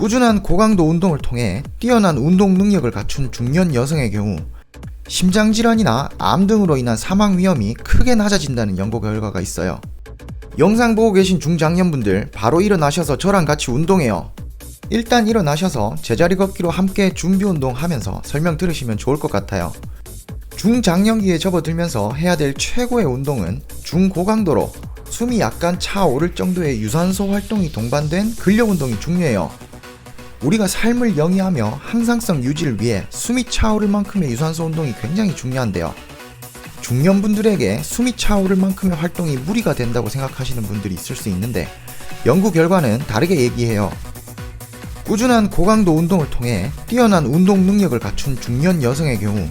꾸준한 고강도 운동을 통해 뛰어난 운동 능력을 갖춘 중년 여성의 경우 심장질환이나 암 등으로 인한 사망 위험이 크게 낮아진다는 연구 결과가 있어요. 영상 보고 계신 중장년분들 바로 일어나셔서 저랑 같이 운동해요. 일단 일어나셔서 제자리 걷기로 함께 준비 운동 하면서 설명 들으시면 좋을 것 같아요. 중장년기에 접어들면서 해야 될 최고의 운동은 중고강도로 숨이 약간 차오를 정도의 유산소 활동이 동반된 근력 운동이 중요해요. 우리가 삶을 영위하며 항상성 유지를 위해 숨이 차오를 만큼의 유산소 운동이 굉장히 중요한데요. 중년분들에게 숨이 차오를 만큼의 활동이 무리가 된다고 생각하시는 분들이 있을 수 있는데 연구 결과는 다르게 얘기해요. 꾸준한 고강도 운동을 통해 뛰어난 운동 능력을 갖춘 중년 여성의 경우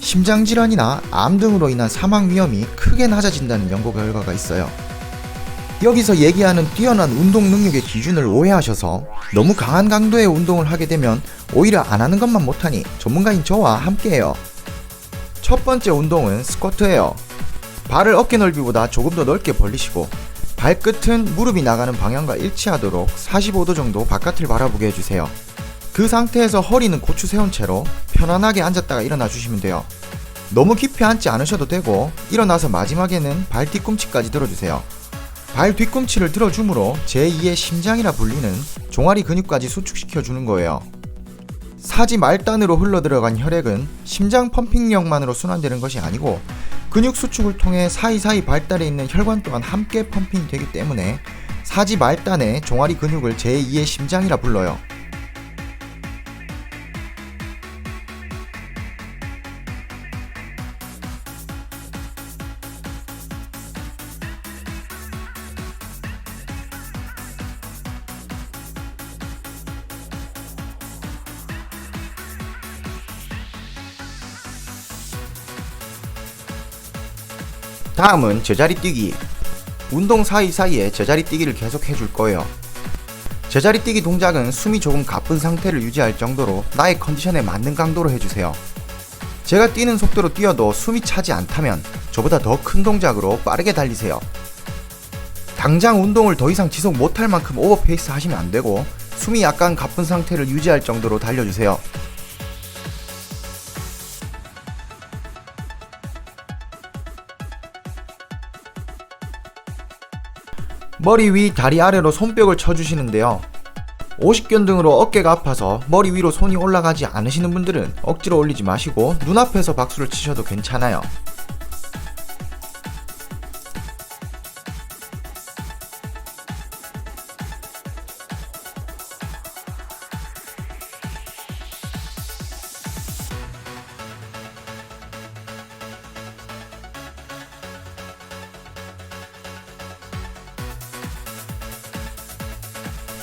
심장질환이나 암 등으로 인한 사망 위험이 크게 낮아진다는 연구 결과가 있어요. 여기서 얘기하는 뛰어난 운동 능력의 기준을 오해하셔서 너무 강한 강도의 운동을 하게 되면 오히려 안 하는 것만 못하니 전문가인 저와 함께해요. 첫 번째 운동은 스쿼트예요. 발을 어깨 넓이보다 조금 더 넓게 벌리시고 발끝은 무릎이 나가는 방향과 일치하도록 45도 정도 바깥을 바라보게 해주세요. 그 상태에서 허리는 고추 세운 채로 편안하게 앉았다가 일어나 주시면 돼요. 너무 깊이 앉지 않으셔도 되고 일어나서 마지막에는 발 뒤꿈치까지 들어주세요. 발 뒤꿈치를 들어줌으로 제2의 심장이라 불리는 종아리 근육까지 수축시켜 주는 거예요. 사지 말단으로 흘러들어간 혈액은 심장 펌핑력만으로 순환되는 것이 아니고 근육 수축을 통해 사이사이 발달해 있는 혈관 또한 함께 펌핑이 되기 때문에 사지 말단의 종아리 근육을 제2의 심장이라 불러요. 다음은 제자리 뛰기. 운동 사이사이에 제자리 뛰기를 계속 해줄 거예요. 제자리 뛰기 동작은 숨이 조금 가쁜 상태를 유지할 정도로 나의 컨디션에 맞는 강도로 해주세요. 제가 뛰는 속도로 뛰어도 숨이 차지 않다면 저보다 더 큰 동작으로 빠르게 달리세요. 당장 운동을 더 이상 지속 못할 만큼 오버페이스 하시면 안 되고 숨이 약간 가쁜 상태를 유지할 정도로 달려주세요. 머리 위, 다리 아래로 손뼉을 쳐주시는데요. 오십견등으로 어깨가 아파서 머리 위로 손이 올라가지 않으시는 분들은 억지로 올리지 마시고 눈앞에서 박수를 치셔도 괜찮아요.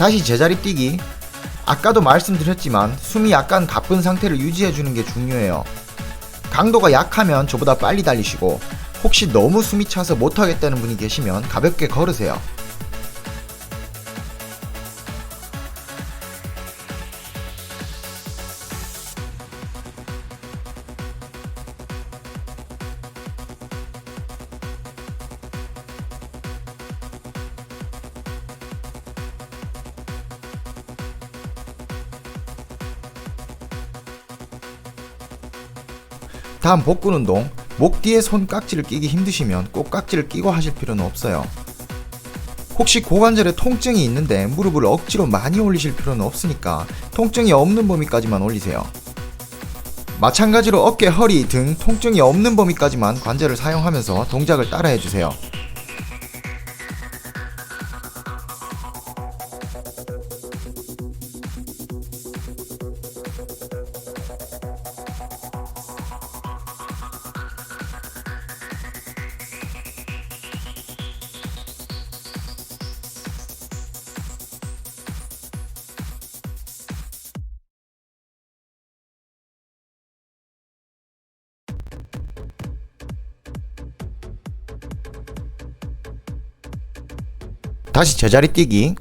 다시 제자리 뛰기. 아까도 말씀드렸지만 숨이 약간 가쁜 상태를 유지해주는 게 중요해요. 강도가 약하면 저보다 빨리 달리시고 혹시 너무 숨이 차서 못하겠다는 분이 계시면 가볍게 걸으세요. 다음 복근 운동. 목 뒤에 손 깍지를 끼기 힘드시면 꼭 깍지를 끼고 하실 필요는 없어요. 혹시 고관절에 통증이 있는데 무릎을 억지로 많이 올리실 필요는 없으니까 통증이 없는 범위까지만 올리세요. 마찬가지로 어깨, 허리 등 통증이 없는 범위까지만 관절을 사용하면서 동작을 따라해 주세요. 다시 제자리 뛰기.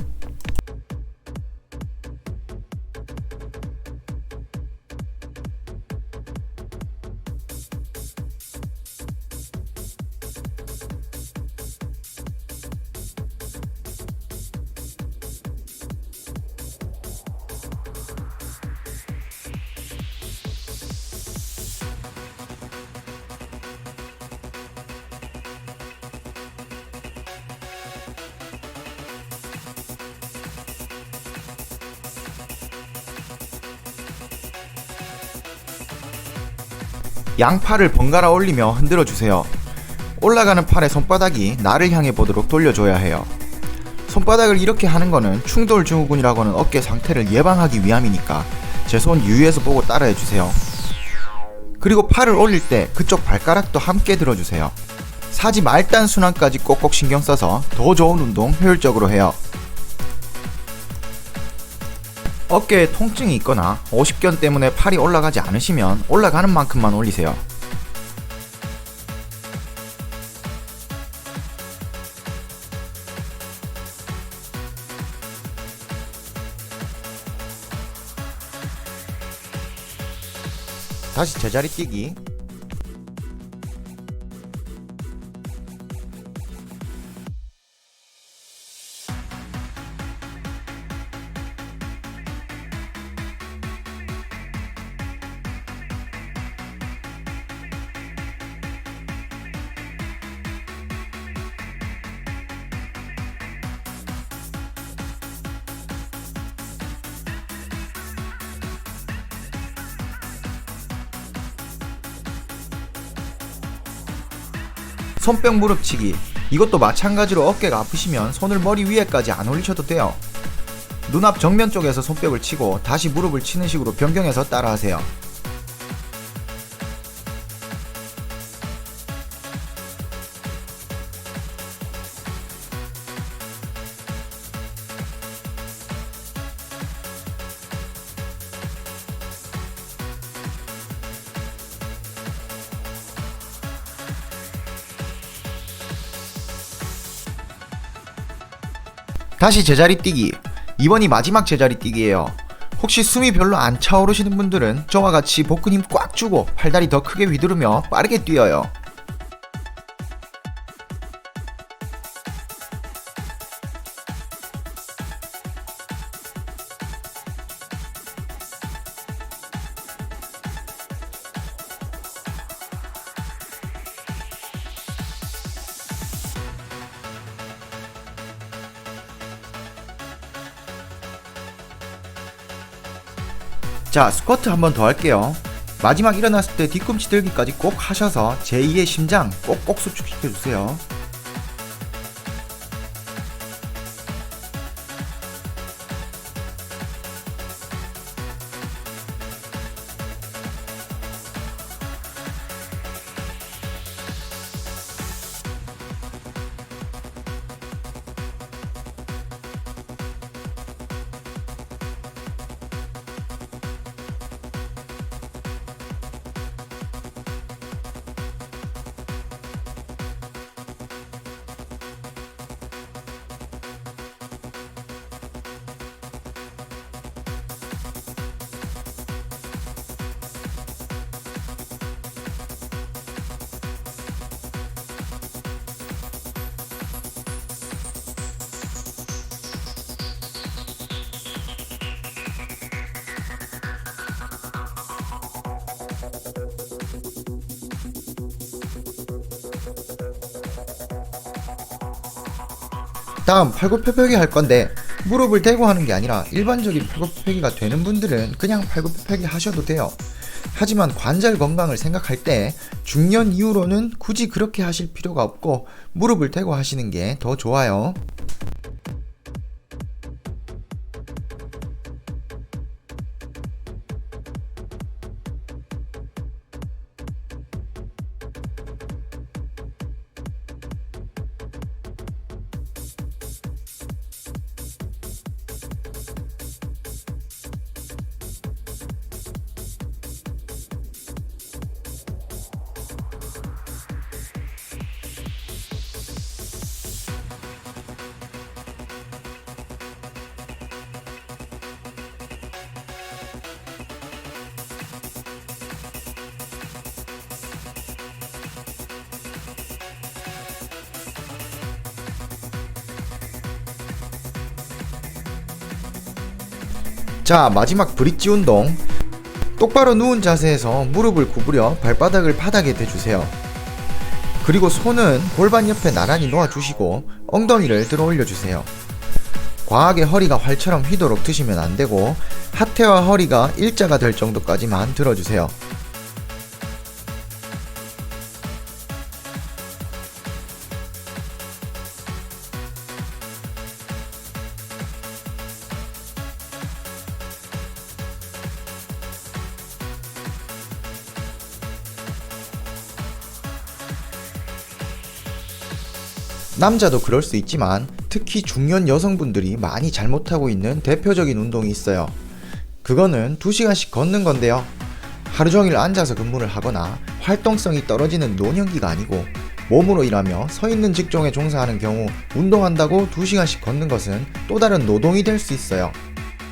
양팔을 번갈아 올리며 흔들어 주세요. 올라가는 팔의 손바닥이 나를 향해 보도록 돌려줘야 해요. 손바닥을 이렇게 하는 거는 충돌 증후군이라고 하는 어깨 상태를 예방하기 위함이니까 제 손 유의해서 보고 따라해 주세요. 그리고 팔을 올릴 때 그쪽 발가락도 함께 들어주세요. 사지 말단 순환까지 꼭꼭 신경 써서 더 좋은 운동 효율적으로 해요. 어깨에 통증이 있거나 오십견 때문에 팔이 올라가지 않으시면 올라가는 만큼만 올리세요. 다시 제자리 뛰기. 손뼉 무릎치기. 이것도 마찬가지로 어깨가 아프시면 손을 머리 위에까지 안 올리셔도 돼요. 눈앞 정면 쪽에서 손뼉을 치고 다시 무릎을 치는 식으로 변경해서 따라하세요. 다시 제자리 뛰기. 이번이 마지막 제자리 뛰기예요. 혹시 숨이 별로 안 차오르시는 분들은 저와 같이 복근 힘 꽉 주고 팔다리 더 크게 휘두르며 빠르게 뛰어요. 자, 스쿼트 한 번 더 할게요. 마지막 일어났을 때 뒤꿈치 들기까지 꼭 하셔서 제2의 심장 꼭꼭 수축시켜 주세요. 다음 팔굽혀펴기 할 건데 무릎을 대고 하는 게 아니라 일반적인 팔굽혀펴기가 되는 분들은 그냥 팔굽혀펴기 하셔도 돼요. 하지만 관절 건강을 생각할 때 중년 이후로는 굳이 그렇게 하실 필요가 없고 무릎을 대고 하시는 게 더 좋아요. 자, 마지막 브릿지 운동. 똑바로 누운 자세에서 무릎을 구부려 발바닥을 바닥에 대주세요. 그리고 손은 골반 옆에 나란히 놓아주시고 엉덩이를 들어 올려주세요. 과하게 허리가 활처럼 휘도록 드시면 안 되고 하태와 허리가 일자가 될 정도까지만 들어주세요. 남자도 그럴 수 있지만 특히 중년 여성분들이 많이 잘못하고 있는 대표적인 운동이 있어요. 그거는 2시간씩 걷는 건데요. 하루 종일 앉아서 근무를 하거나 활동성이 떨어지는 노년기가 아니고 몸으로 일하며 서 있는 직종에 종사하는 경우 운동한다고 2시간씩 걷는 것은 또 다른 노동이 될 수 있어요.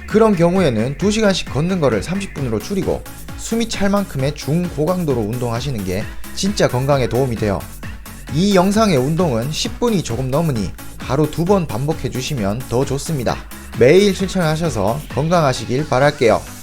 그런 경우에는 2시간씩 걷는 거를 30분으로 줄이고 숨이 찰 만큼의 중고강도로 운동하시는 게 진짜 건강에 도움이 돼요. 이 영상의 운동은 10분이 조금 넘으니 하루 두 번 반복해 주시면 더 좋습니다. 매일 실천하셔서 건강하시길 바랄게요.